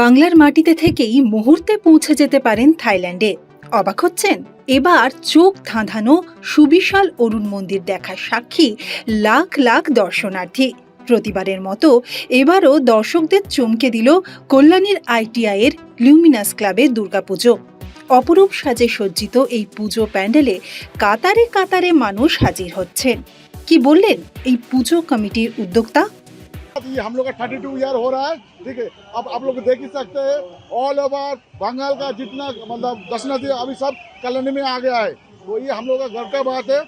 বাংলার মাটিতে থেকেই মুহূর্তে পৌঁছে যেতে পারেন থাইল্যান্ডে। অবাক হচ্ছেন? এবার চোখ ধাঁধানো সুবিশাল অরুণ মন্দির দেখার সাক্ষী লাখ লাখ দর্শনার্থী। প্রতিবারের মতো এবারও দর্শকদের চমকে দিল কল্যাণীর আইটিআইয়ের লিউমিনাস ক্লাবের দুর্গাপুজো। অপরূপ সাজে সজ্জিত এই পুজো প্যান্ডেলে কাতারে কাতারে মানুষ হাজির হচ্ছেন। কি বললেন এই পুজো কমিটির উদ্যোক্তা? ये हम लोग का थर्टी टू ईयर हो रहा है, ठीक है? अब आप लोग देख ही सकते हैं ऑल ओवर बंगाल का जितना मतलब दर्शनार्थी अभी सब कल्याणी में आ गया है। तो ये हम लोग का घर का बात है,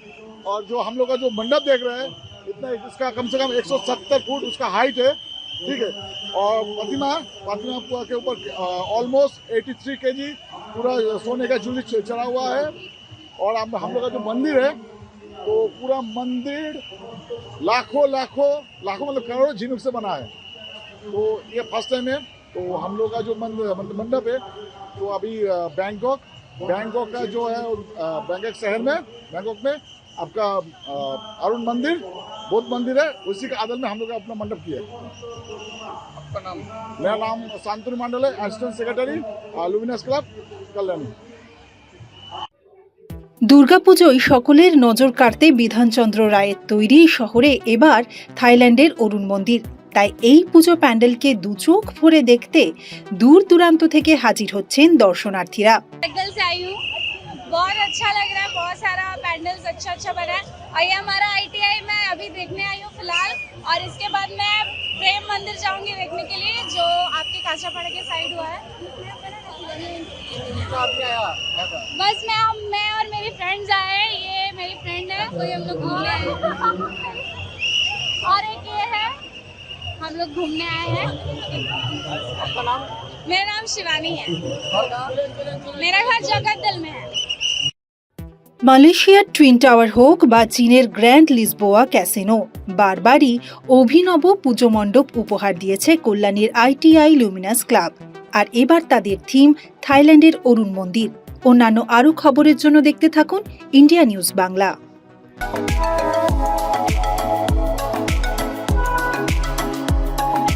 और जो हम लोग का जो मंडप देख रहे हैं, इतना इसका कम से कम 170 फुट उसका हाइट है, ठीक है? और प्रतिमा प्रतिमा पूरा के ऊपर ऑलमोस्ट 83 केजी पूरा सोने का जूली चढ़ा हुआ है। और हम लोग का जो मंदिर है तो पूरा मंदिर लाखों लाखों लाखों मतलब करोड़ों झिनुक से बना है। तो ये फ़र्स्ट टाइम है तो हम लोग का जो मंडप है तो अभी बैंकॉक बैंकॉक का जो है बैंकॉक शहर में बैंकॉक में आपका अरुण मंदिर बौद्ध मंदिर है उसी के आदल में हम लोग अपना मंडप किया है। मेरा नाम शांतनु मंडल है assistant secretary luminous club Kalyani. দুর্গাপুজোয় সকলের নজর কাড়তে বিধানচন্দ্র রায়ের তৈরি এই শহরে এবার থাইল্যান্ডের অরুণ মন্দির তাই এই পুজো প্যান্ডেলকে দুচোখ ভরে দেখতে দূর দূরান্ত থেকে হাজির হচ্ছেন দর্শনার্থীরা पैंडल से आई हूँ बहुत अच्छा लग रहा है बहुत सारा पैंडल्स अच्छा अच्छा बना है और ये हमारा आईटीआई मैं अभी देखने आई हूँ फिलहाल और इसके बाद मैं प्रेम मंदिर जाऊंगी देखने के लिए जो आपके काछापाड़ा के साइड हुआ है बस मैं मैं और मेरी फ्रेंड्स आए हैं ये मेरी फ्रेंड है कोई हम लोग घूमने आए हैं और एक ये है हम लोग घूमने आए हैं मेरा नाम शिवानी है मेरा घर जगतदल में है মালয়েশিয়ার টুইন টাওয়ার হোক বা চীনের গ্র্যান্ড লিসবোয়া ক্যাসিনো বারবারই অভিনব পুজো মণ্ডপ উপহার দিয়েছে কল্যাণীর আইটিআই লুমিনাস ক্লাব আর এবার তাদের থিম থাইল্যান্ডের অরুণ মন্দির অন্যান্য আরও খবরের জন্য দেখতে থাকুন ইন্ডিয়া নিউজ বাংলা।